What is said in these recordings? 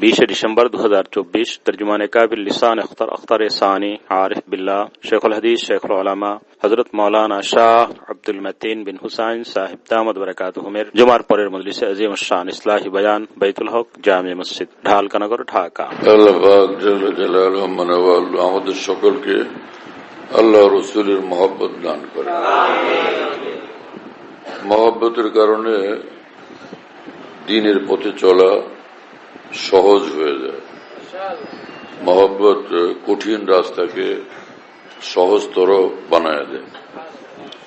بیس دسمبر دو ہزار چوبیس، ترجمان قابل لسان اختر اختر ثانی، عارف باللہ، شیخ الحدیث، شیخ العلماء، حضرت مولانا شاہ عبد المتین بن حسین صاحب، دامد برکات حمیر جمار پور مجلس عظیم الشان اصلاحی بیان، بیت الحق، جامع مسجد ڈھال کا نگر، ڈھاکہ۔ شکل کے اللہ رسول محبت دان کرے۔ محبت কারণে دینر پتے চলা সহজ হয়ে যায়। মহব্বত কঠিন রাস্তাকে সহজতর বানায় দেয়।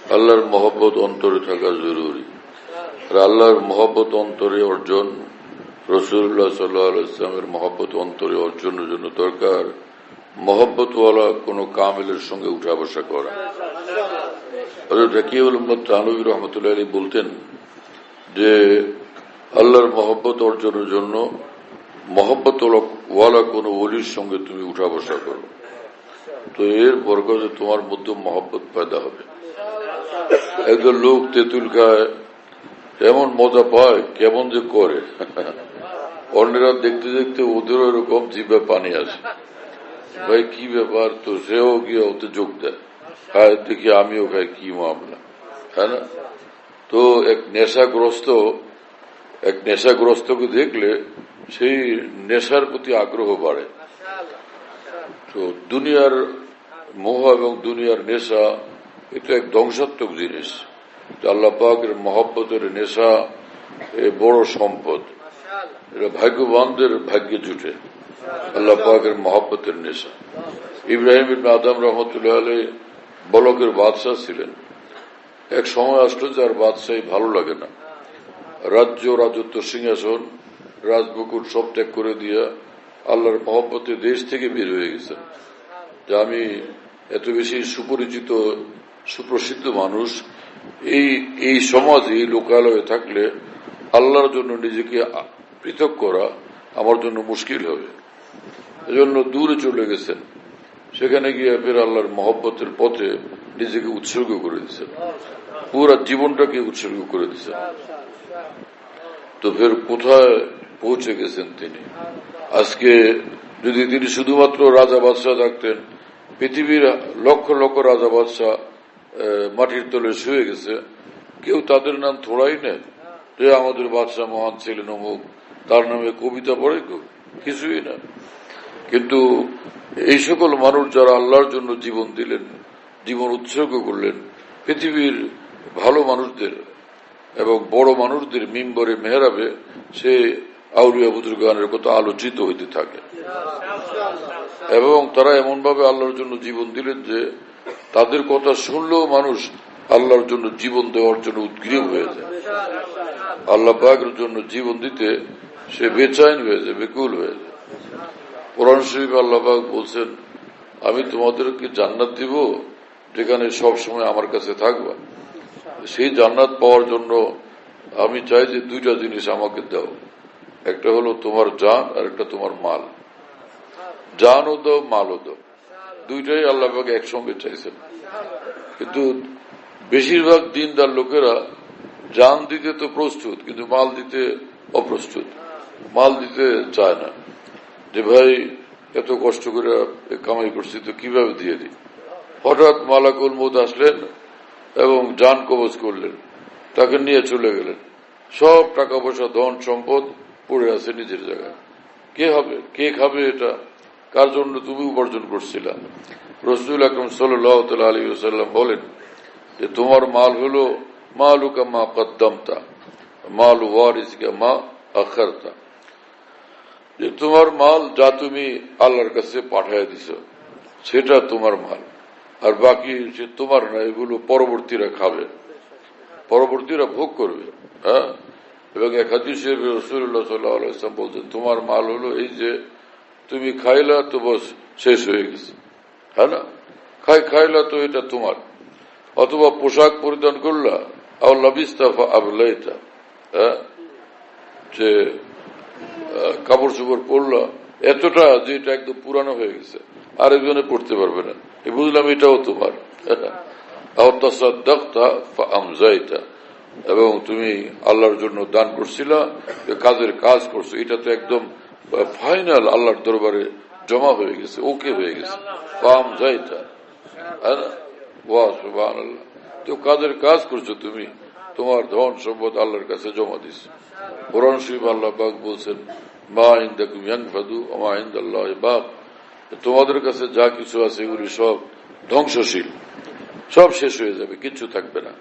আল্লাহর মহব্বত অন্তরে থাকা জরুরি। আর আল্লাহর মহব্বত অন্তরে অর্জন রসুল্লাহ সাল্লাহামের মহব্বত অন্তরে অর্জনের জন্য দরকার। মহব্বতওয়ালা কোন কামেলের সঙ্গে উঠা বসা করা। হাকিউল তানবী রহমতুল্লাহ আলী বলতেন যে, আল্লাহর মহব্বত অর্জনের জন্য মহব্বত ওয়ালা কোন ওলির সঙ্গে তুমি উঠা বসা করো। তো এর বরকতে তোমার মধ্যে মহব্বত পয়দা হবে। একজন লোক তেঁতুল খায়, এমন মজা পায়, কেমন যে করে। অন্যরা দেখতে দেখতে ওদেরও এরকম জিভে পানি আসে। ভাই, কি ব্যাপার তো সেও গিয়ে ওতে যোগ দেয়। খায়, দেখি আমিও খাই, কি মামলা। হ্যাঁ না? তো এক নেশাগ্রস্ত, এক নেশাগ্রস্তকে দেখলে সেই নেশার প্রতি আগ্রহ বাড়ে। তো দুনিয়ার মোহ এবং দুনিয়ার নেশা, এটা এক ধ্বংসাত্মক জিনিস। আল্লাহ পাকের মহব্বতের নেশা এ বড় সম্পদ। এটা ভাগ্যবানদের ভাগ্যে জুটে। আল্লাহ পাকের মহব্বতের নেশা। ইব্রাহিম আদম রহমতুল্লাহ আলী বলকের বাদশাহ ছিলেন। এক সময় আসলো আর বাদশাহী ভালো লাগে না। রাজ্য রাজত্ব সিংহাসন রাজবকুর সব ত্যাগ করে দিয়া আল্লাহর মহব্বতে দেশ থেকে বের হয়ে গেছেন যে আমি এত বেশি সুপরিচিত, সুপ্রসিদ্ধ মানুষ, এই এই সমাজ, এই লোকালয়ে থাকলে আল্লাহর জন্য নিজেকে পৃথক করা আমার জন্য মুশকিল হবে। এজন্য দূরে চলে গেছেন। সেখানে গিয়ে ফের আল্লাহর মহব্বতের পথে নিজেকে উৎসর্গ করে দিচ্ছেন পুরা জীবনটাকে উৎসর্গ করে দিচ্ছেন তো ফের কোথায় পৌঁছে গেছেন তিনি। আজকে যদি তিনি শুধুমাত্র রাজা বাদশাহ থাকতেন, পৃথিবীর লক্ষ লক্ষ রাজা বাদশাহ মাটির তলে শুয়ে গেছে, কেউ তাদের নাম থোড়াই নেয়? যে আমাদের বাদশাহ মহান ছিলেন অমুক, তার নামে কবিতা পড়ে কিছুই না। কিন্তু এই সকল মানুষ যারা আল্লাহর জন্য জীবন দিলেন, জীবন উৎসর্গ করলেন, পৃথিবীর ভালো মানুষদের এবং বড় মানুষদের মিম্বরে, মেহরাবে, সে আউলিয়া বুজুর্গানের কথা আলোচিত হইতে থাকে। এবং তারা এমন ভাবে আল্লাহর জন্য জীবন দিলেন যে তাদের কথা শুনলেও মানুষ আল্লাহর জন্য জীবন দেওয়ার জন্য উদ্গ্রীব হয়ে যায়। আল্লাহ পাকের জন্য জীবন দিতে সে বেচাইন হয়ে যায়, বেকুল হয়ে যায়। কোরআন শরীফ আল্লাহ বলছেন, আমি তোমাদেরকে জান্নাত দিব যেখানে সব সময় আমার কাছে থাকবা। সেই জান্নাত পাওয়ার জন্য আমি চাই যে দুইটা জিনিস আমাকে দাও। একটা হলো তোমার জান, আর একটা তোমার মাল। জানও দাও, মালও দাও। দুইটাই আল্লাহ একসঙ্গে চাইছেন। কিন্তু বেশিরভাগ দিনদার লোকেরা জান দিতে তো প্রস্তুত, কিন্তু মাল দিতে অপ্রস্তুত। মাল দিতে চায় না। যে ভাই, এত কষ্ট করে কামাই করছি, তো কীভাবে দিয়ে দিই? হঠাৎ মালাকুল মুদ আসলেন এবং যান কবচ করলেন। তাকে নিয়ে চলে গেলেন। সব টাকা পয়সা, ধন, সম্পদ পড়ে আছে নিজের জায়গায়। কে হবে? কে খাবে এটা? কার জন্য তুমি উপার্জন করছিলা? রসুল আকরম সাল্লাহ আলী সাল্লাম বলেন যে, তোমার মাল হলো মালুকা মা কদ্দমতা, মাল ওয়ারিসকা মা আখারতা। যে, তোমার মাল যা তুমি আল্লাহর কাছে পাঠায় দিছ, সেটা তোমার মাল। আর বাকি সে তোমার না, এগুলো পরবর্তীরা খাবে। পরবর্তীরা ভোগ করবে হ্যাঁ? এবং এক হাদিসে রসুল্লাহ সাল্লাম বলছেন তোমার মাল হলো এই যে তুমি খাইলা তো বস, শেষ হয়ে গেছে। হ্যাঁ না? খাই, খাইলা তো এটা তোমার। অথবা পোশাক পরিধান করলা আল্লাবিস্তাফা আবলাইতা। হ্যাঁ? যে কাপড় চোপড় পরলা, এতটা যে এটা একদম পুরানো হয়ে গেছে। আরেকজনে পড়তে পারবে না। বুঝলাম এটাও তোমার। এবং তুমি আল্লাহর জন্য দান করছিলা কাজের কাজ করছ, এটা তো একদম ফাইনাল আল্লাহর দরবারে জমা হয়ে গেছে, ওকে হয়ে গেছে। পাম যাইতা হ্যাঁ। তো কাজের কাজ করছ তুমি, তোমার ধন সম্পদ আল্লাহর কাছে জমা দিস কোরআন শরীফ আল্লাহ পাক বলছেন, মা ওয়া মা ইনদাল্লাহি বাক তোমাদের কাছে যা কিছু আছে, এগুলি সব ধ্বংসশীল। সব শেষ হয়ে যাবে কিছু থাকবে না।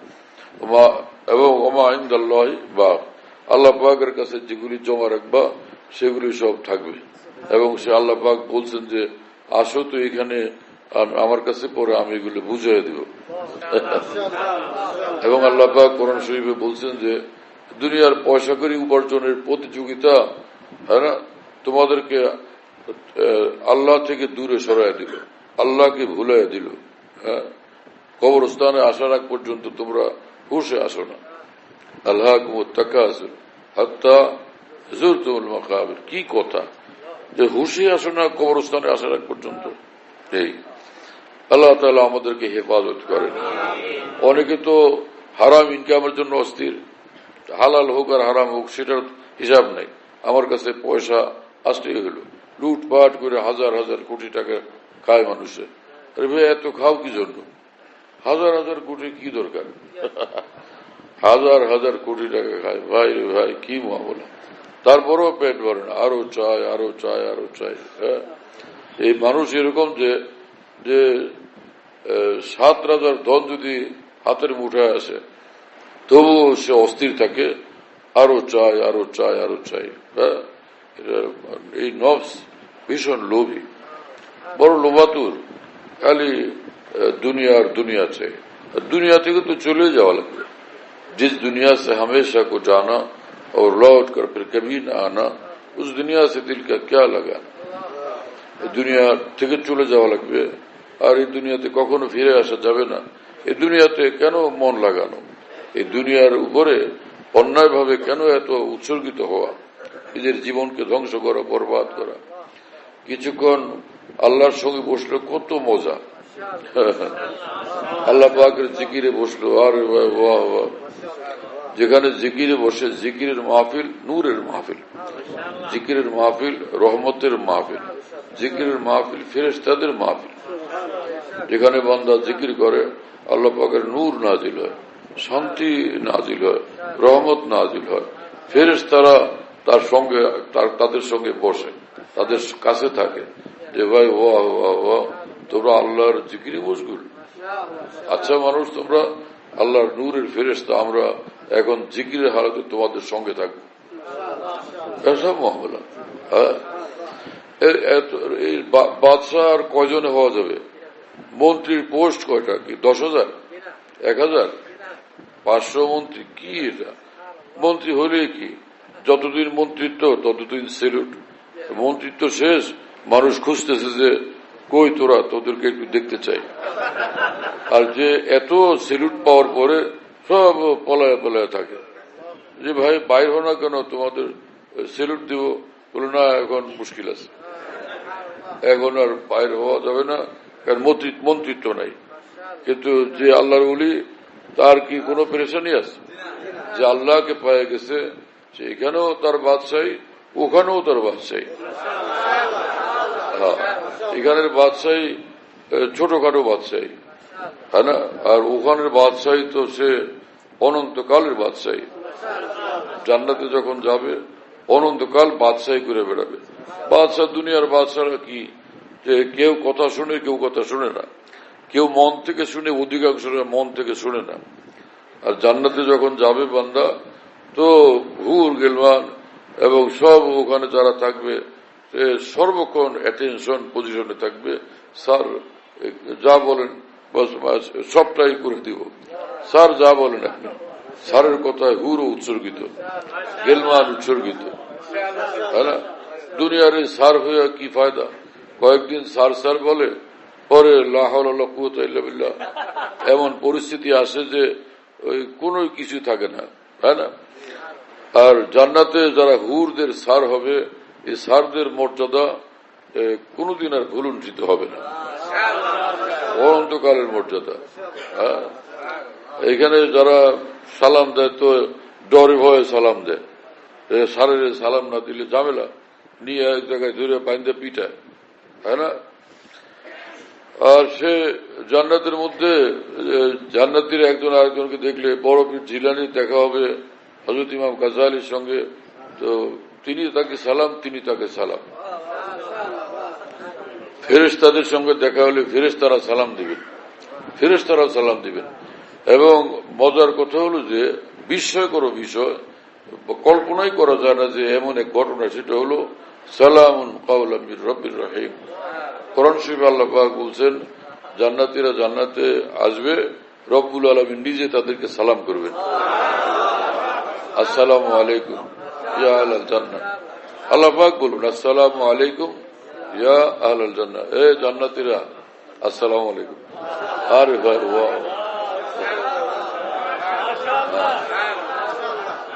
এবং ওমা ইন্দাল্লাহি বাক আল্লাহ পাকের কাছে যেগুলি জমা রাখবা সেগুলি সব থাকবে। এবং সে আল্লাহ পাক বলছেন যে আসো তো এখানে আমার কাছে পরে আমি এগুলো বুঝিয়ে দিব। এবং আল্লাহ পাক কোরআন শরীফে বলছেন যে দুনিয়ার পয়সা করি উপার্জনের প্রতিযোগিতা হ্যাঁ না? তোমাদেরকে আল্লাহ থেকে দূরে সরাই দিল। আল্লাহকে ভুলাই দিল হ্যাঁ? কবরস্থানে আসার আগ পর্যন্ত তোমরা হুশে আসো না আল্লাহ মাকাবির কি কথা যে হুশে আসো না কবরস্থানে আসার আগ পর্যন্ত এই আল্লাহ তালা আমাদেরকে হেফাজত করেন অনেকে তো হারাম ইনকামের জন্য অস্থির হালাল হোক আর হারাম হোক সেটার হিসাব নাই আমার কাছে পয়সা আসতেই হলো লুটপাট করে হাজার হাজার কোটি টাকা খায় মানুষে আরে ভাই এত খাও কি জন্য হাজার হাজার কোটি কি দরকার? হাজার হাজার কোটি টাকা খায়। ভাই রে ভাই, কি মামলা। তারপরেও পেট ভরে না। আরও চায় আরও চায় আরও চায়। হ্যাঁ? এই মানুষ এরকম যে যে সাত রাজার ধন যদি হাতের মুঠায় আসে তবু সে অস্থির থাকে। আরও চায় আরও চায়, আরও চাই হ্যাঁ? এই নবস ভীষণ লোভী। বড় লোভাতুর। খালি আহ, দুনিয়ার দুনিয়া চাই আর দুনিয়া থেকে তো চলে যাওয়া লাগবে जिस दुनिया से हमेशा को जाना और लौट कर फिर कभी न आना उस दुनिया से दिल का क्या लगा এই দুনিয়া থেকে চলে যাওয়া লাগবে আর এই দুনিয়াতে কখনো ফিরে আসা যাবে না এই দুনিয়াতে কেন মন লাগানো এই দুনিয়ার উপরে অন্যায়ভাবে কেন এত উৎসর্গিত হওয়া নিজের জীবনকে ধ্বংস করা বরবাদ করা কিছুক্ষণ আল্লাহর সঙ্গে বসলে কত মজা আল্লাহ পাকের জিকিরে বসল, আর বাহ যেখানে জিকিরে বসে, জিকিরের মাহফিল নূরের মাহফিল। জিকিরের মাহফিল রহমতের মাহফিল। জিকিরের মাহফিল ফেরেস্তাদের মাহফিল। যেখানে বান্দা জিকির করে, আল্লাহ পাকের নূর নাজিল হয়, শান্তি নাজিল হয়, রহমত নাজিল হয়। ফেরেস তারা তার সঙ্গে তাদের সঙ্গে বসে, তাদের কাছে থাকে। যে ভাই, ওয়া ওয়া ওয়া তোমরা আল্লাহর জিকিরে মশগুল। আচ্ছা মানুষ, তোমরা আল্লাহর নূরের ফেরেস্তা আমরা এখন জিকিরের হালতে তোমাদের সঙ্গে থাকব। এসব মহমলা হ্যাঁ? এই বা- বাদশাহ আর কয়জনে হওয়া যাবে? মন্ত্রীর পোস্ট কয়টা কি? দশ হাজার? এক হাজার? পাঁচশো মন্ত্রী? কি এটা? মন্ত্রী হলে কি? যতদিন মন্ত্রিত্ব, ততদিন সেলুট। মন্ত্রিত্ব শেষ, মানুষ খুঁজতেছে যে কই তোরা? তোদেরকে একটু দেখতে চাই। আর যে এত সেলুট পাওয়ার পরে সব পলায় পলায় থাকে। যে ভাই, বাইর হো না কেন? তোমাদের সেলুট দিব। বলে, না, এখন মুশকিল আছে। এখন আর বাইর হওয়া যাবে না, কারণ মন্ত্রী- মন্ত্রিত্ব নাই। কিন্তু যে আল্লাহর উলি তার কি কোনো পেরেশানি আছে? যে আল্লাহকে পায়ে গেছে সে এখানেও তার বাদশাহী, ওখানেও তার বাদশাহী। হ্যাঁ। এখানের বাদশাহী ছোটখাটো বাদশাহী হ্যাঁ না? আর ওখানের বাদশাহী তো সে অনন্তকালের বাদশাহী। জান্নাতে যখন যাবে, অনন্তকাল বাদশাহী করে বেড়াবে। বাদশাহ দুনিয়ার বাদশাহরা কি? যে কেউ কথা শুনে, কেউ কথা শুনে না। কেউ মন থেকে শুনে, অধিকাংশরা মন থেকে শুনে না। আর জান্নাতে যখন যাবে বান্দা, তো হুর গেলমান এবং সব ওখানে যারা থাকবে সর্বক্ষণ অ্যাটেনশন পজিশনে থাকবে। স্যার যা বলেন সবটাই করে দিব। স্যার, যা বলেন আপনি। স্যারের কথায় হুরও উৎসর্গিত। গেলমান উৎসর্গিত। দুনিয়ার এই সার হয়ে কি ফায়দা? কয়েকদিন সার সার বলে, পরে লাহল বিল্লাহ। এমন পরিস্থিতি আসে যে, ওই কোনো কিছু থাকে না। তাই না? আর জান্নাতে যারা হুরদের সার হবে এই সারদের মর্যাদা কোনদিন আর ভুলুণ্ঠিত হবে না। অনন্তকালের মর্যাদা। হ্যাঁ? এখানে যারা সালাম দেয়, তো ডরে ভয়ে সালাম দেয়। সারের সালাম না দিলে ঝামেলা। নিয়ে এক জায়গায় ধরে বাইন্দে পিঠায় তাই না? আর সে জান্নাতের মধ্যে জান্নাতির একজন আরেকজনকে দেখলে বড় পীর জিলানি দেখা হবে হজরত ইমাম গাজালির সঙ্গে। তো তিনি তাকে সালাম, তিনি তাকে সালাম। ফেরেশতাদের সঙ্গে দেখা হলে ফেরেশতারা সালাম দিবেন ফেরেশতারা সালাম দিবেন। এবং মজার কথা হলো যে, বিস্ময়কর বিষয়, কল্পনাই করা যায় না যে এমন এক ঘটনা, সেটা হলো, সালামুন কাউলামির রব্বির রহিম। কোরআন শরীফ আল্লাহ বলছেন, জান্নাতিরা জান্নাতে আসবে, রব্বুল আলমিন নিজে তাদেরকে সালাম করবেন। আসসালামু আলাইকুম। ইয়া আলাল জান্নাত আল্লাহ পাক বলুন আসসালামু আলাইকুম ইয়া আহলাল জান্নাত এ জান্নাতিরা আসসালামু আলাইকুম আরে ভাই ওয়া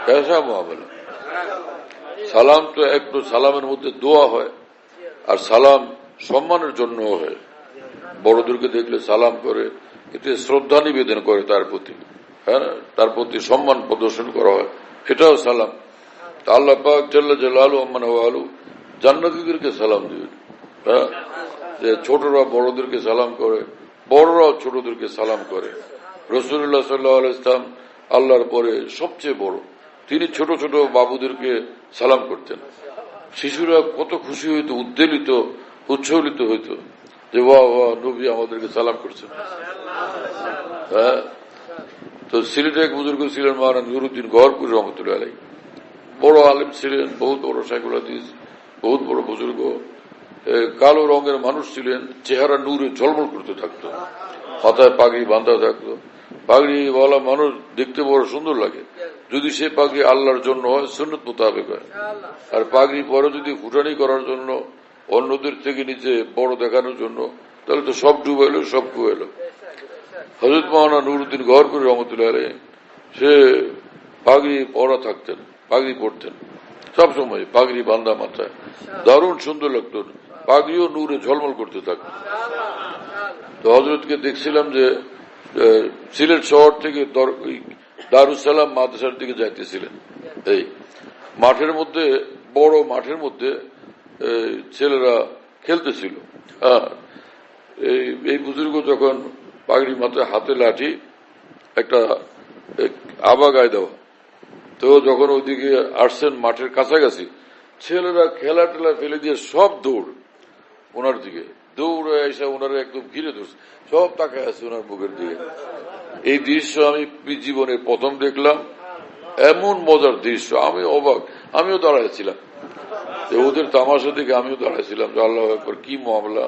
कैसा मामला সালাম তো একটু সালামের মধ্যে দোয়া হয় আর সালাম সম্মানের জন্য হয় বড়দেরকে দেখলে সালাম করে এতে শ্রদ্ধা নিবেদন করে তার প্রতি হ্যাঁ তার প্রতি সম্মান প্রদর্শন করা হয় এটাও সালাম তা আল্লাহ জাল্লা আম্মান আলু জান্নাতিদেরকে সালাম দিবেন। হ্যাঁ? যে ছোটরা বড়দেরকে সালাম করে, বড়রাও ছোটদেরকে সালাম করে। রসুল্লাহ সাল্লাহ ইসলাম আল্লাহর পরে সবচেয়ে বড়, তিনি ছোট ছোট বাবুদেরকে সালাম করতেন। শিশুরা কত খুশি হইত, উদ্বেলিত উচ্ছলিত হইত যে ওয়া ওয়া নবী আমাদেরকে সালাম করছেন। হ্যাঁ? তো সিলেটে এক বুজুর্গ ছিলেন মহারানা নুরুদ্দিন গহরপুর রহমতুল্লাহ আলাই বড় আলিম ছিলেন বহুত বড় সাইকুল হাদিস বহুত বড় বুজুর্গ। কালো রঙের মানুষ ছিলেন চেহারা নূরে ঝলমল করতে থাকতো মাথায় পাগড়ি বাঁধা থাকতো। পাগড়িওয়ালা মানুষ দেখতে বড় সুন্দর লাগে। যদি সে পাগড়ি আল্লাহর জন্য হয় সুন্নত মোতাবেক হয়। আর পাগড়ি পরে যদি ফুটানি করার জন্য অন্যদের থেকে নিচে বড় দেখানোর জন্য তাহলে তো সব ডুবাইলো সব কুয়াইলো হজরত মাওলানা নুরুদ্দিন গহরপুর রহমতুল্লাহ আলাই, সে পাগড়ি পরা থাকতেন। পাগড়ি পরতেন। সব সময় পাগড়ি বান্দা মাথায়। দারুণ সুন্দর লাগতো। পাগড়িও নূরে ঝলমল করতে থাকতো। তো হজরতকে দেখছিলাম যে সিলেট শহর থেকে দারুসালাম মাদ্রাসার দিকে যাইতেছিলেন। এই মাঠের মধ্যে, বড় মাঠের মধ্যে ছেলেরা খেলতেছিল। হ্যাঁ এই বুজুর্গ যখন পাগড়ি মাথায় হাতে লাঠি, একটা, এক আবা গায়ে দেওয়া তো যখন ওইদিকে আসছেন মাঠের কাছাকাছি, ছেলেরা খেলা টেলা ফেলে দিয়ে সব দৌড় ওনার দিকে। দৌড়ে এসে ওনারা একদম ঘিরে ধরছে। সব তাকায় আছে ওনার মুখের দিকে। এই দৃশ্য আমি জীবনে প্রথম দেখলাম। এমন মজার দৃশ্য। আমি অবাক। আমিও দাঁড়াইছিলাম ওদের তামাশা দেখে আমিও দাঁড়াইছিলাম যে আল্লাহ কি মামলা।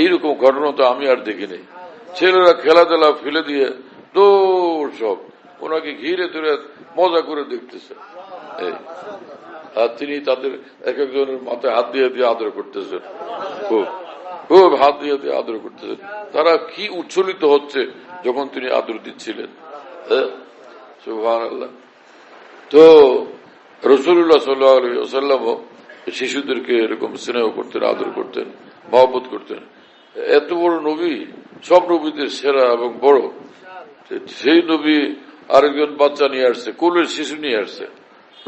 এইরকম ঘটনা তো আমি আর দেখিনি। ছেলেরা খেলাধুলা ফেলে দিয়ে দৌড় সব। ওনাকে ঘিরে ধরে মজা করে দেখতেছে। আর তিনি তাদের এক একজনের মাথায় হাত দিয়ে দিয়ে আদর করতেছেন। খুব। খুব হাত দিয়ে দিয়ে আদর করতেছেন। তারা কি উচ্ছলিত হচ্ছে যখন তিনি আদর দিচ্ছিলেন? তো রসুল্লাহ সাল্লামও শিশুদেরকে এরকম স্নেহ করতেন, আদর করতেন, মহব্বত করতেন। এত বড় নবী, সব নবীদের সেরা এবং বড়। সেই নবী আরেকজন বাচ্চা নিয়ে আসছে, কুলের শিশু নিয়ে আসছে।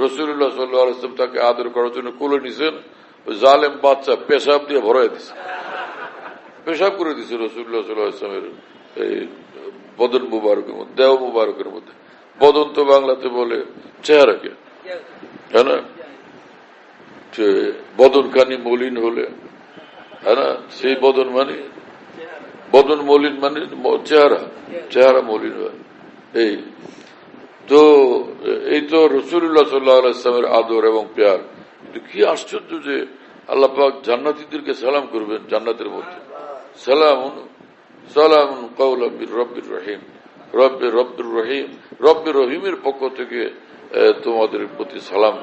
রসুল্লাহ সাল্লাম তাকে আদর করার জন্য কোলে নিছেন জালেম বাচ্চা পেশাব দিয়ে ভরাই দিছে। পেশাব করে দিছে রসুল্লাহ সাল্লাহ আসলামের এই বদন মুবারকের মধ্যে, দেহ মুবারকের মধ্যে। বদন তো বাংলাতে বলে চেহারাকে হ্যাঁ বদন খানি মলিন হলে হ্যাঁ সেই বদন মানে? বদন মলিন মানে চেহারা। চেহারা মলিন হয়। এই, তো এই তো রসুল্লাহ সাল্লাহামের আদর এবং প্যার। কিন্তু কি আশ্চর্য যে আল্লাহ পাক জান্নাতিদেরকে সালাম করবেন জান্নাতের মধ্যে। সালাম সালাম কৌলবির রব্বির রহিম। রব্বে রব্দুর রহিম। রব্বে রহিমের পক্ষ থেকে তোমাদের প্রতি সালাম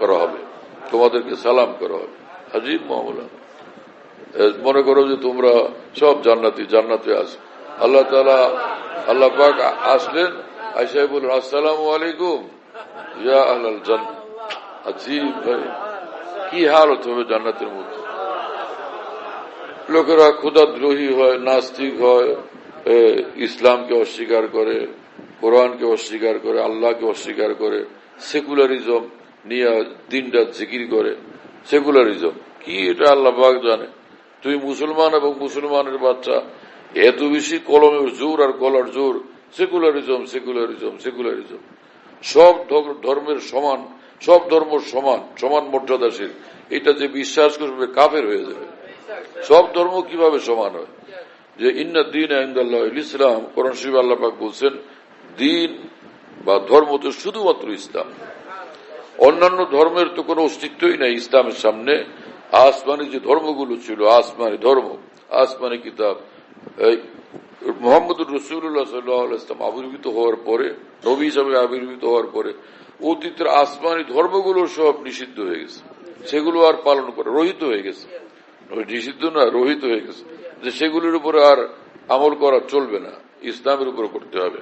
করা হবে। তোমাদেরকে সালাম করা হবে। হাজির মামলা মনে করো যে তোমরা সব জান্নাতি, জান্নাতে আস আল্লাহ তালা আল্লাহ পাক আসলেন আইসাই বলুন আসসালাম আলাইকুম, ইয়া আহলাল জান্নাত আজিব ভাই, কি হালত হবে জান্নাতের মধ্যে? লোকেরা ক্ষুদাদ্রোহী হয়, নাস্তিক হয় ইসলামকে অস্বীকার করে, কোরআনকে অস্বীকার করে, আল্লাহকে অস্বীকার করে, সেকুলারিজম নিয়ে দিনটা জিকির করে, সেকুলারিজম, কি এটা আল্লাহ জানে? তুই মুসলমান এবং মুসলমানের বাচ্চা এত বেশি কলমের জোর আর গলার জোর সেকুলারিজম সেকুলারিজম সেকুলারিজম সব ধর্মের সমান, সব ধর্ম সমান সমান মর্যাদাশীল এটা যে বিশ্বাস করবে কাফের হয়ে যাবে। সব ধর্ম কীভাবে সমান হয়? যে ইন্না দিন ইসলাম, কোরআন শিব আল্লাপাক বলছেন দিন বা ধর্ম তো শুধুমাত্র ইসলাম। অন্যান্য ধর্মের তো কোনো অস্তিত্বই নাই ইসলামের সামনে। আসমানি যে ধর্মগুলো ছিল, আসমানি ধর্ম, আসমানি কিতাব মোহাম্মদ রসুল্লাহ সাল্লাহ ইসলাম আবির্ভূত হওয়ার পরে, নবী হিসাবে আবির্ভূত হওয়ার পরে, অতীতের আসমানি ধর্মগুলো সব নিষিদ্ধ হয়ে গেছে। সেগুলো আর পালন করে, রহিত হয়ে গেছে। নিষিদ্ধ না, রহিত হয়ে গেছে। যে সেগুলির উপরে আর আমল করা চলবে না, ইসলামের উপর করতে হবে।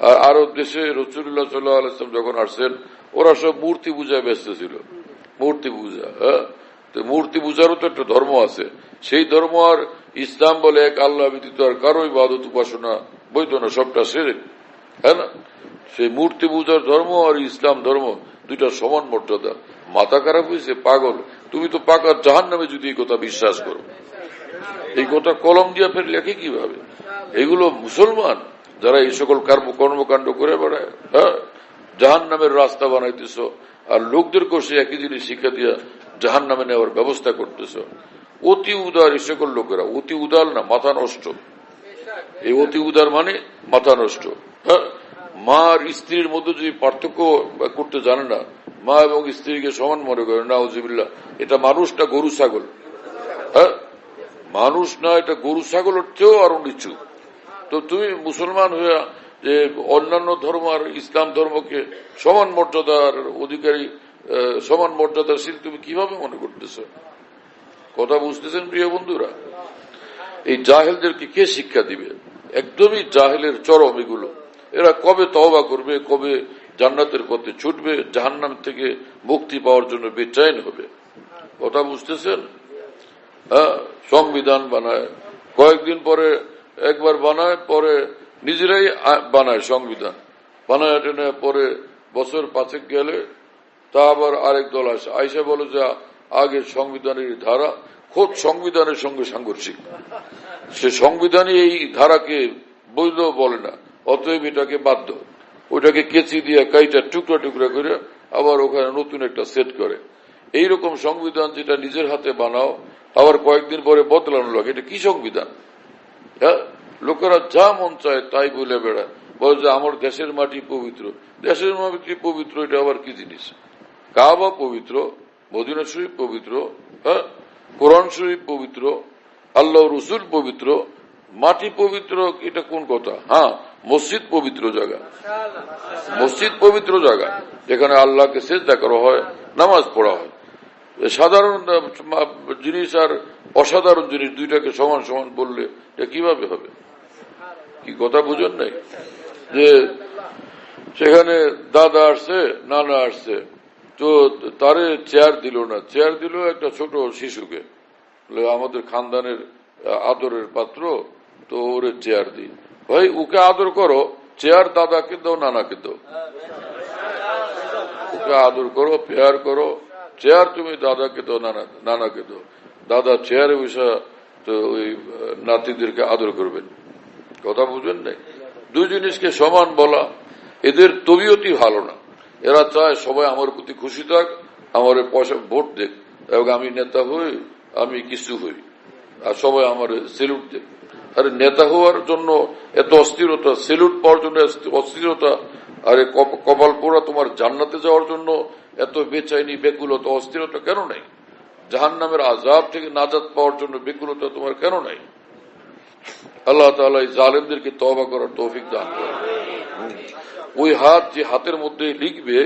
আর আরও দেশে রসুল্লাহ সাল্লাহ আলাইসলাম যখন আসছেন, ওরা সব মূর্তি পূজায় ব্যস্ত ছিল। মূর্তি পূজা হ্যাঁ? তো মূর্তি পূজারও তো একটা ধর্ম আছে। সেই ধর্ম আর ইসলাম বলে এক আল্লাহ ব্যতীত আর কারও ইবাদত উপাসনা বৈধ না, সবটা সেরে। হ্যাঁ না? সেই মূর্তি পূজার ধর্ম আর ইসলাম ধর্ম দুইটা সমান মর্যাদা। মাথা খারাপ হয়েছে, পাগল। তুমি তো পাকা জাহান নামে যদি এই কথা বিশ্বাস করো। এই কথা কলম দিয়া ফের লেখে কীভাবে? এগুলো মুসলমান যারা এই সকল কর্মকাণ্ড করে বেড়ায়। হ্যাঁ? জাহান নামের রাস্তা বানাইতেছ আর লোকদেরকেও সে একই জিনিস শিক্ষা দিয়া জাহান নামে নেওয়ার ব্যবস্থা করতেছ। অতি উদার এই সকল লোকেরা। অতি উদার না, মাথা নষ্ট। এই অতি উদার মানে মাথা নষ্ট। হ্যাঁ? মা আর স্ত্রীর মধ্যে যদি পার্থক্য করতে জানে না, মা এবং স্ত্রীকে সমান মনে করে না ওজিবিল্লা এটা মানুষ না গরু, ছাগল। হ্যাঁ? মানুষ না, এটা গরু ছাগলের চেয়েও আরও নিচু। তো তুমি মুসলমান হয়ে যে অন্যান্য ধর্ম আর ইসলাম ধর্মকে সমান মর্যাদার অধিকারী সমান মর্যাদাশীল তুমি কীভাবে মনে করতেছ? কথা বুঝতেছেন, প্রিয় বন্ধুরা? এই জাহেলদেরকে কে শিক্ষা দিবে? একদমই জাহেলের চরম এগুলো। এরা কবে তহবা করবে, কবে জান্নাতের পথে ছুটবে, জাহান্নাম থেকে মুক্তি পাওয়ার জন্য বেচাইন হবে। কথা বুঝতেছেন? হ্যাঁ সংবিধান বানায়, কয়েকদিন পরে একবার বানায়, পরে নিজেরাই বানায় সংবিধান। বানায় টেনে পরে বছর পাঁচেক গেলে তা আবার আরেক দল আসে। আইসা বলে যে আগে সংবিধানের ধারা, খোদ সংবিধানের সঙ্গে সাংঘর্ষিক। সে সংবিধানই এই ধারাকে বৈধ বলে না, অতএব এটাকে বাধ্য। ওইটাকে কেচি দিয়ে কাইটা টুকরা টুকরা করে আবার ওখানে নতুন একটা সেট করে। এই রকম সংবিধান যেটা নিজের হাতে বানাও, আবার কয়েকদিন পরে বদলানো লাগে। এটা কি সংবিধান? হ্যাঁ? লোকেরা যা মন চায় তাই বলে বেড়ায়। বলে যে আমার দেশের মাটি পবিত্র। দেশের মাটি পবিত্র, এটা আবার কি জিনিস? কাবা পবিত্র মদিনা শরীফ পবিত্র হ্যাঁ? কোরআন শরীফ পবিত্র আল্লাহ রসুল পবিত্র মাটি পবিত্র এটা কোন কথা? হ্যাঁ মসজিদ পবিত্র জায়গা। মসজিদ পবিত্র জায়গা যেখানে আল্লাহকে চেষ্টা করা হয় নামাজ পড়া হয়। সাধারণ জিনিস আর অসাধারণ জিনিস দুইটাকে সমান সমান বললে এটা কীভাবে হবে? কি কথা বুঝুন নাই? যে সেখানে দাদা আসছে নানা আসছে তো তারে চেয়ার দিল না। চেয়ার দিল একটা ছোট শিশুকে। আমাদের খানদানের আদরের পাত্র, তো ওরে চেয়ার দিই ভাই, ওকে আদর করো। চেয়ার দাদাকে দাও, নানাকে দাও। ওকে আদর করো, পেয়ার করো। চেয়ার তুমি দাদাকে দাও, নানা, নানাকে দাও। দাদা চেয়ারে বসে, তো ওই নাতিদেরকে আদর করবেন। কথা বুঝবেন নাই? দুই জিনিসকে সমান বলা। এদের তবিয়তই ভালো না। এরা চায় সবাই আমার প্রতি খুশি থাক, আমার পয়সা ভোট দেখ এবং আমি নেতা হই, আমি কিছু হই, আর সবাই আমার সেলুট দেখ আরে নেতা হওয়ার জন্য এত অস্থিরতা সেলুট পাওয়ার জন্য অস্থিরতা, আরে কপাল পোড়া তোমার জান্নাতে যাওয়ার জন্য এত বেচাইনি, বেকুলতা, অস্থিরতা কেন নাই? জাহান নামের আজাব থেকে নাজাদ পাওয়ার জন্য বেকুলতা তোমার কেন নাই? আল্লাহ তালা এই জালেমদেরকে তবা করার তৌফিক দান করে ওই হাত যে হাতের মধ্যে লিখবে,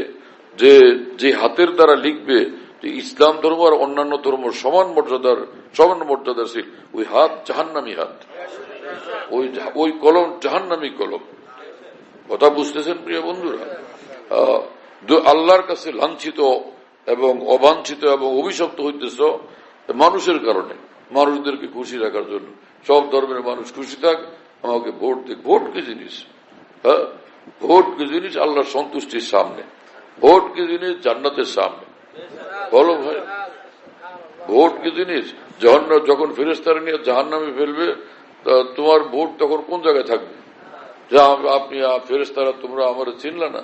যে যে হাতের দ্বারা লিখবে যে ইসলাম ধর্ম আর অন্যান্য ধর্ম সমান মর্যাদার, সমান মর্যাদাশীল ওই হাত জাহান্নামি হাত। ওই ওই কলম জাহান্নামি কলম। কথা বুঝতেছেন প্রিয় বন্ধুরা? আল্লাহর কাছে লাঞ্ছিত এবং অবাঞ্ছিত এবং অভিশপ্ত হইতেছ মানুষের কারণে, মানুষদেরকে খুশি রাখার জন্য। সব ধর্মের মানুষ খুশি থাক, আমাকে ভোট দেখ ভোট কি জিনিস। হ্যাঁ? ভোট কি জিনিস আল্লাহর সন্তুষ্টির সামনে ভোট কি জিনিস জান্নাতের সামনে। বলো ভাই ভোট কি জিনিস যখন যখন ফেরেস্তারা নিয়ে জাহান নামে ফেলবে তোমার ভোট তখন কোন জায়গায় থাকবে? যা আপনি ফেরেস্তারা তোমরা আমার চিনলে না?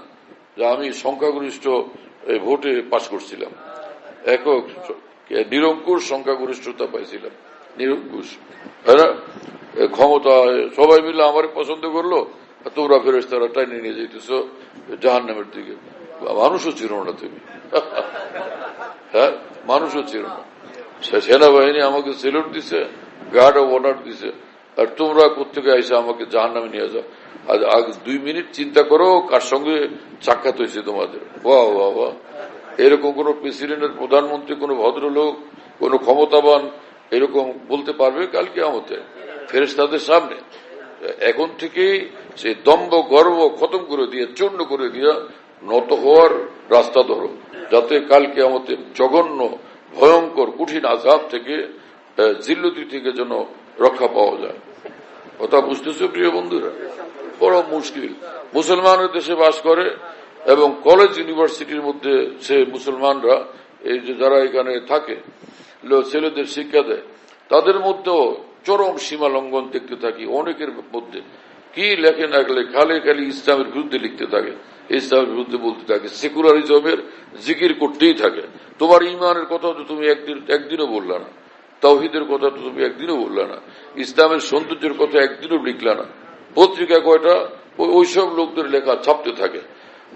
যে আমি সংখ্যাগরিষ্ঠ ভোটে পাশ করছিলাম। একক নিরঙ্কুশ সংখ্যাগরিষ্ঠতা পাইছিলাম। নিরঙ্কুশ? ক্ষমতা সবাই মিলে আমার পছন্দ করল তোমরা ফেরেস্তারা টাইনে নিয়ে যেতেছ জাহান নামের দিকে। মানুষও ছিল না তুমি। হ্যাঁ মানুষও ছিল না। সেনাবাহিনী আমাকে সেলুট দিছে গার্ড অফ অনার দিছে। আর তোমরা কোথেকে আইসে আমাকে জাহান নামে নিয়ে যাও? আর আগ দুই মিনিট চিন্তা করো কার সঙ্গে সাক্ষাৎ হয়েছে তোমাদের। বাহ বাহ বাহ। এরকম কোন প্রেসিডেন্টের প্রধানমন্ত্রী, কোন ভদ্রলোক, কোন ক্ষমতাবান এরকম বলতে পারবে কালকে আমাদের ফেরেস্তাদের সামনে। এখন থেকেই সে দম্ভ, গর্ব খতম করে দিয়ে, চূর্ণ করে দিয়া নত হওয়ার রাস্তা ধরো। যাতে কালকে আমাদের জঘন্য, ভয়ঙ্কর, কঠিন আজাব থেকে জিল্লতি থেকে যেন রক্ষা পাওয়া যায়। কথা বুঝতেছো প্রিয় বন্ধুরা? বড় মুশকিল। মুসলমানের দেশে বাস করে এবং কলেজ ইউনিভার্সিটির মধ্যে সে মুসলমানরা, এই যে যারা এখানে থাকে ছেলেদের শিক্ষা দেয়, তাদের মধ্যেও চরম সীমা লঙ্ঘন দেখতে থাকি, অনেকের মধ্যে। কি লেখে না গেলে খালি খালি ইসলামের বিরুদ্ধে লিখতে থাকে। ইসলামের বিরুদ্ধে বলতে থাকে সেকুলারিজমের জিকির করতেই থাকে। তোমার ইমানের কথা তো তুমি একদিন, একদিনও বললা না। তাওহিদের কথা তো তুমি একদিনও বললা না। ইসলামের সৌন্দর্যের কথা একদিনও লিখলা না। পত্রিকা কয়টা? ওই- ওইসব লোকদের লেখা ছাপতে থাকে।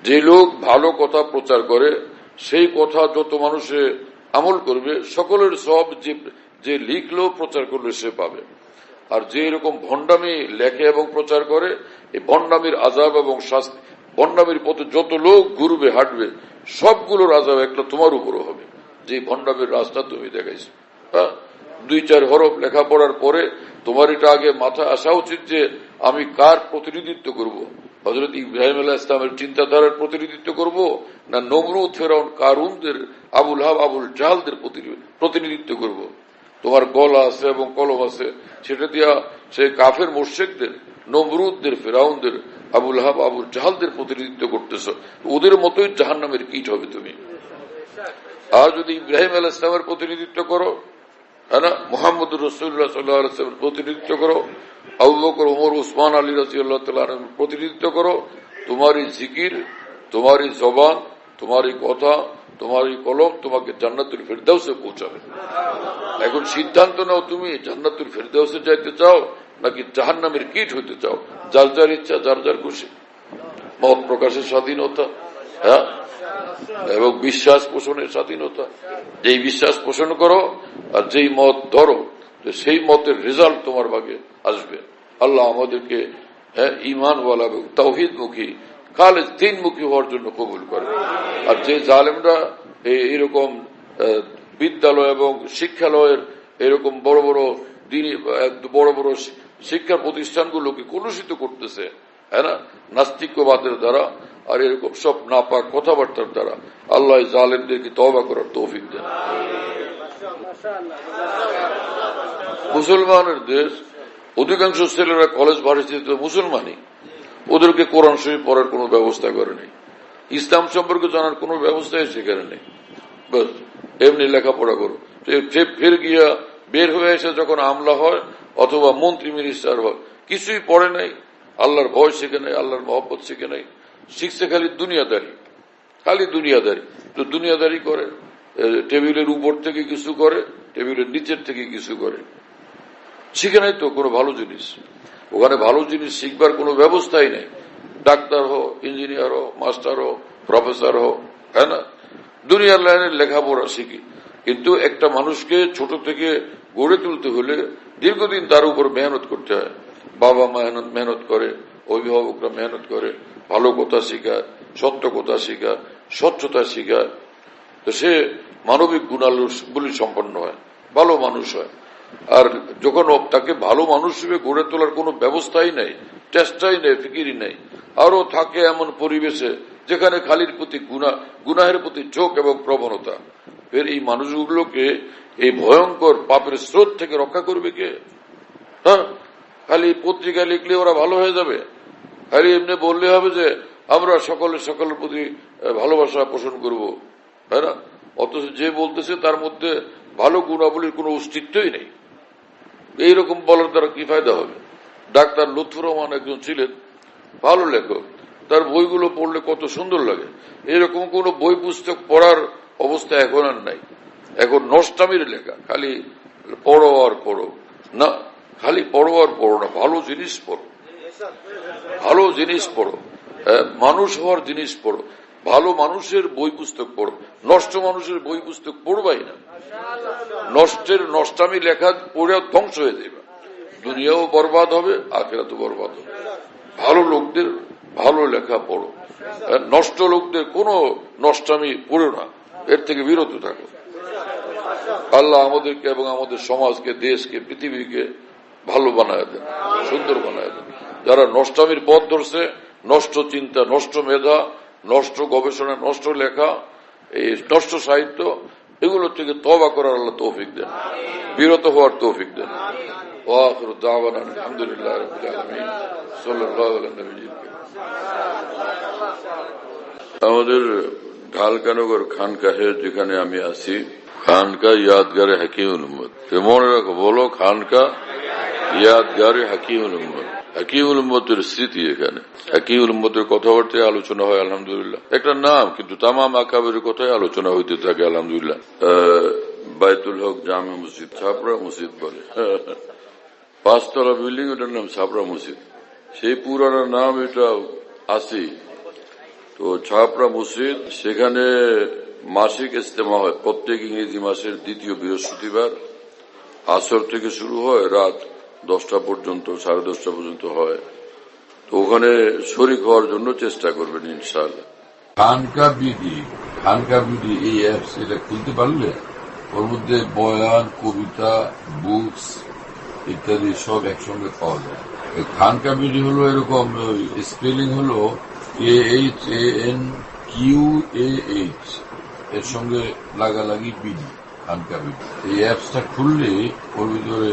যে লোক ভালো কথা প্রচার করে, সেই কথা যত মানুষে আমল করবে, সকলের সব যে যে লিখলো প্রচার করলে সে পাবে আর যে এরকম ভণ্ডামি লেখে এবং প্রচার করে, এই ভণ্ডামির আজাব এবং শাস্তি, ভণ্ডামির পথে যত লোক ঘুরবে, হাঁটবে, সবগুলোর আজাব একটা তোমার উপরও হবে যে ভণ্ডামির রাস্তা তুমি দেখাইছো হ্যাঁ দুই চার হরফ লেখাপড়ার পরে তোমার এটা আগে মাথায় আসা উচিত যে আমি কার প্রতিনিধিত্ব করব। হজরত ইব্রাহিম আল্লাহ ইসলামের চিন্তাধারার প্রতিনিধিত্ব করব না নমরুদ ফেরাউন কারুনদের, আবুল হাব, আবুল জাহালদের প্রতিনি- প্রতিনিধিত্ব করব। তোমার গলা আছে এবং কলম আছে, সেটা দিয়া সে কাফের মোর্শেকদের নমরুদদের, ফেরাউনদের, আবুল হাব, আবুল জাহালদের প্রতিনিধিত্ব করতেছ। ওদের মতোই জাহান নামের কীট হবে তুমি। আর যদি ইব্রাহিম আল ইসলামের প্রতিনিধিত্ব করো হ্যাঁ না? মোহাম্মদ রসুল্লাহ সাল্লাহামের প্রতিনিধিত্ব করো, আবু বকর ওমর উসমান, আলী রসিউল্লাহ তাল্লাহ প্রতিনিধিত্ব করো, তোমারই জিকির, তোমারই জবান, তোমারই কথা তোমারই কলম তোমাকে জান্নাতুল ফেরদাউসে পৌঁছাবে। এখন সিদ্ধান্ত নাও তুমি, জান্নাতুল ফেরদাউসে যাইতে চাও নাকি জাহান্নামের কীট হইতে চাও? যার যার ইচ্ছা, যার যার খুশি। মত প্রকাশের স্বাধীনতা হ্যাঁ? এবং বিশ্বাস পোষণের স্বাধীনতা। যেই বিশ্বাস পোষণ করো আর যেই মত ধরো সেই মতের রেজাল্ট তোমার ভাগে আসবে। আল্লাহ আমাদেরকে হ্যাঁ ইমানওয়ালা এবং তৌহিদমুখী কালে তিনমুখী হওয়ার জন্য কবুল করে। আর যে জালেমরা আহ, বিদ্যালয় এবং শিক্ষালয়ের এরকম বড় বড় বড় বড় শিক্ষা প্রতিষ্ঠানগুলোকে কলুষিত করতেছে হ্যাঁ না? দ্বারা আর এরকম সব নাপাক কথাবার্তার দ্বারা আল্লাহ জালেমদেরকে তবা করার তৌফিক দেন। মুসলমানের দেশ অধিকাংশ ছেলেরা কলেজ ভার্সিটিতে মুসলমানই। ওদেরকে কোরআন শরীফ পড়ার কোনো ব্যবস্থা করেনি ইসলাম সম্পর্কে জানার কোনো ব্যবস্থাই সেখানে নেই। বাস, এমনি লেখাপড়া করো। ফের গিয়া বের হয়ে এসে যখন আমলা হয়, অথবা মন্ত্রী মিনিস্টার হয়, কিছুই পড়ে নাই। আল্লাহর ভয় শিখে নেই, আল্লাহর মহব্বত শিখে নেই। শিখছে খালি দুনিয়াদারি। খালি দুনিয়াদারি। তো দুনিয়াদারি করে টেবিলের উপর থেকে কিছু করে, টেবিলের নিচের থেকে কিছু করে। শিখে নাই তো কোনো ভালো জিনিস। ওখানে ভালো জিনিস শিখবার কোনো ব্যবস্থাই নেই। ডাক্তার হো ইঞ্জিনিয়ার হো মাস্টার হো প্রফেসর হো হ্যাঁ না? দুনিয়ার লাইনের লেখাপড়া শিখি। কিন্তু একটা মানুষকে ছোট থেকে গড়ে তুলতে হলে দীর্ঘদিন তার উপর মেহনত করতে হয়। বাবা মেহনত মেহনত করে, অভিভাবকরা মেহনত করে, ভালো কথা শেখায়, সত্য কথা শেখায়, স্বচ্ছতা শেখায়। তো সে মানবিক গুণাবলী সম্পন্ন হয়, ভালো মানুষ হয়। আর যখন তাকে ভালো মানুষ হিসেবে গড়ে তোলার কোনো ব্যবস্থাই নেই, চেষ্টাই নেই, ফিকিরই নেই আরও থাকে এমন পরিবেশে যেখানে খালির প্রতি গুনাহের প্রতি চোখ এবং প্রবণতা। ফের এই মানুষগুলোকে এই ভয়ঙ্কর পাপের স্রোত থেকে রক্ষা করবে কে? হ্যাঁ? খালি পত্রিকা লিখলে ওরা ভালো হয়ে যাবে। খালি এমনি বললে হবে যে, আমরা সকলে সকলের প্রতি ভালোবাসা পোষণ করব। তাই না? অথচ যে বলতেছে তার মধ্যে ভালো গুণাবলীর কোনো অস্তিত্বই নেই। এইরকম বলার দ্বারা কি ফায়দা হবে? ডাক্তার লুৎফুর রহমান একজন ছিলেন ভালো লেখক। তার বইগুলো পড়লে কত সুন্দর লাগে। এরকম কোন বই পুস্তক পড়ার অবস্থা এখন আর নাই। এখন নষ্টামির লেখা খালি পড়ো আর পড়ো। না খালি পড়ো আর পড়ো না ভালো জিনিস পড়ো। ভালো জিনিস পড়ো। হ্যাঁ, মানুষ হওয়ার জিনিস পড়ো। ভালো মানুষের বই পুস্তক পড়ো। নষ্ট মানুষের বই পুস্তক পড়বাই না। নষ্টের নষ্টামি লেখা পড়ে ধ্বংস হয়ে যাবে দুনিয়াও বরবাদ হবে, আখেরাতও বরবাদ হবে। ভালো লোকদের ভালো লেখা পড়ো। নষ্ট লোকদের কোনো নষ্টামি পড়ো না। এর থেকে বিরত থাকো। আল্লাহ আমাদেরকে এবং আমাদের সমাজকে, দেশকে, পৃথিবীকে ভালো বানায় দেন, সুন্দর বানায় দেন। যারা নষ্টামির পথ ধরছে, নষ্ট চিন্তা, নষ্ট মেধা নষ্ট গবেষণা নষ্ট লেখা এই নষ্ট সাহিত্য এগুলো থেকে তবা করার আল্লাহ তৌফিক দেন। বিরত হওয়ার তৌফিক দেন। আমাদের ঢালকানগর খানকাহে যেখানে আমি আছি খানকা ইয়াদগারে হাকিমুল উম্মদ তো মনে রাখো বলো খানকা ইয়াদগারে হাকিমুল উম্মদ হাকিমুল উম্মতের স্মৃতি এখানে। হাকিমুল উম্মতের কথাবার্তায় আলোচনা হয় আলহামদুলিল্লাহ। একটা নাম কিন্তু তামাম আকাবের কথাই আলোচনা হইতে থাকে আলহামদুলিল্লাহ। আহ, বাইতুল হক জামে মসজিদ ছাপড়া মসজিদ বলে। পাঁচতলা বিল্ডিং ওটার নাম ছাপড়া মসজিদ। সেই পুরানো নাম এটা আছে তো ছাপড়া মসজিদ সেখানে মাসিক ইস্তেমা হয়। প্রত্যেক ইংরেজি মাসের দ্বিতীয় বৃহস্পতিবার। আসর থেকে শুরু হয় রাত দশটা পর্যন্ত, সাড়ে দশটা পর্যন্ত হয়। তো ওখানে শরিক হওয়ার জন্য চেষ্টা করবেন, ইনশাআল্লাহ। খানকা বিডি খানকা বিডি এই অ্যাপস এটা খুলতে পারলে ওর মধ্যে বয়ান, কবিতা বুকস ইত্যাদি সব একসঙ্গে পাওয়া যায়। খানকা বিডি হলো এরকম স্পেলিং হলো A H A N Q A H এর সঙ্গে লাগালাগি বিডি খানকা বিডি এই অ্যাপসটা খুললে ওর ভিতরে